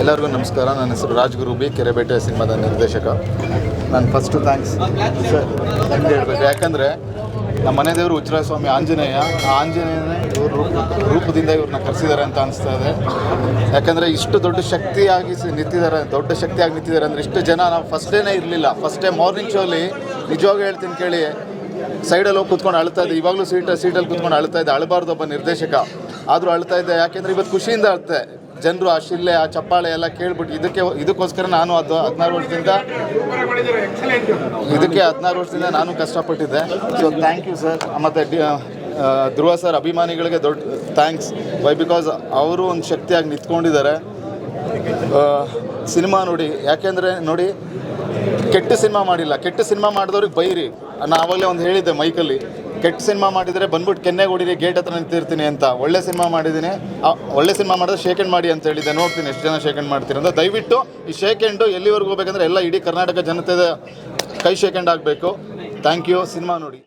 ಎಲ್ಲರಿಗೂ ನಮಸ್ಕಾರ. ನನ್ನ ಹೆಸರು ರಾಜ್ಗುರು ಬಿ. ಕೆರೆಬೇಟೆ ಸಿನಿಮಾದ ನಿರ್ದೇಶಕ. ನಾನು ಫಸ್ಟು ಥ್ಯಾಂಕ್ಸ್ ಸರ್, ನಿಮ್ಗೆ ಹೇಳ್ಬೇಕು. ಯಾಕಂದರೆ ನಮ್ಮ ಮನೆ ದೇವರು ಉಚ್ಚರಾಯ ಸ್ವಾಮಿ ಆಂಜನೇಯ. ಆ ಆಂಜನೇಯನೇ ಇವ್ರ ರೂಪ, ರೂಪದಿಂದ ಇವ್ರನ್ನ ಕರೆಸಿದ್ದಾರೆ ಅಂತ ಅನಿಸ್ತಾ ಇದೆ. ಯಾಕಂದರೆ ಇಷ್ಟು ದೊಡ್ಡ ಶಕ್ತಿಯಾಗಿ ನಿಂತಿದ್ದಾರೆ, ದೊಡ್ಡ ಶಕ್ತಿಯಾಗಿ ನಿಂತಿದ್ದಾರೆ ಅಂದರೆ ಇಷ್ಟು ಜನ ನಾವು ಫಸ್ಟ್ ಡೇನೇ ಇರಲಿಲ್ಲ. ಫಸ್ಟ್ ಡೇ ಮಾರ್ನಿಂಗ್ ಶೋಲಿ ನಿಜವಾಗ ಹೇಳ್ತೀನಿ ಕೇಳಿ ಸೈಡಲ್ಲಿ ಹೋಗಿ ಕೂತ್ಕೊಂಡು ಅಳ್ತಾ ಇದ್ದೆ. ಇವಾಗಲೂ ಸೀಟ್ ಸೀಟಲ್ಲಿ ಕೂತ್ಕೊಂಡು ಅಳ್ತಾ ಇದ್ದೆ. ಅಳಬಾರ್ದು ಒಬ್ಬ ನಿರ್ದೇಶಕ. ಆದರೂ ಅಳ್ತಾ ಇದ್ದೆ. ಯಾಕೆಂದರೆ ಇವತ್ತು ಖುಷಿಯಿಂದ ಅಳ್ತೆ. ಜನರು ಆ ಶಿಲ್ಲೆ, ಆ ಚಪ್ಪಾಳೆ ಎಲ್ಲ ಕೇಳ್ಬಿಟ್ಟು ಇದಕ್ಕೆ ಇದಕ್ಕೋಸ್ಕರ ನಾನು ಅದು ಹದಿನಾರು ವರ್ಷದಿಂದ ಇದಕ್ಕೆ ಹದಿನಾರು ವರ್ಷದಿಂದ ನಾನು ಕಷ್ಟಪಟ್ಟಿದ್ದೆ. ಸೊ ಥ್ಯಾಂಕ್ ಯು ಸರ್ ಮತ್ತು ಧ್ರುವ ಸರ್ ಅಭಿಮಾನಿಗಳಿಗೆ ದೊಡ್ಡ ಥ್ಯಾಂಕ್ಸ್ ವೈ ಬಿಕಾಸ್ ಅವರು ಒಂದು ಶಕ್ತಿಯಾಗಿ ನಿಂತ್ಕೊಂಡಿದ್ದಾರೆ. ಸಿನಿಮಾ ನೋಡಿ. ಯಾಕೆಂದರೆ ನೋಡಿ, ಕೆಟ್ಟ ಸಿನಿಮಾ ಮಾಡಿಲ್ಲ. ಕೆಟ್ಟ ಸಿನಿಮಾ ಮಾಡಿದವ್ರಿಗೆ ಬೈರಿ. ನಾನು ಆವಾಗಲೇ ಒಂದು ಹೇಳಿದ್ದೆ ಮೈಕಲ್ಲಿ. ಕೆಟ್ಟ ಸಿನಿಮಾ ಮಾಡಿದರೆ ಬಂದ್ಬಿಟ್ಟು ಕೆನ್ನೆಗೆ ಹೊಡಿರಿ ಗೇಟ್ ಹತ್ರ ನಿಂತಿರ್ತೀನಿ ಅಂತ. ಒಳ್ಳೆ ಸಿನಿಮಾ ಮಾಡಿದ್ದೀನಿ. ಒಳ್ಳೆ ಸಿನಿಮಾ ಮಾಡಿದ್ರೆ ಶೇಕೆಂಡ್ ಮಾಡಿ ಅಂತ ಹೇಳಿದೆ ನೋಡ್ತೀನಿ ಎಷ್ಟು ಜನ ಶೇಕೆಂಡ್ ಮಾಡ್ತೀನಿ ಅಂತ. ದಯವಿಟ್ಟು ಈ ಶೇಕೆಂಡು ಎಲ್ಲಿವರೆಗೂ ಹೋಗ್ಬೇಕಂದ್ರೆ ಎಲ್ಲ ಇಡೀ ಕರ್ನಾಟಕ ಜನತೆ ಕೈ ಶೇಕೆಂಡ್ ಆಗಬೇಕು. ಥ್ಯಾಂಕ್ ಯು ಸಿನಿಮಾ ನೋಡಿ.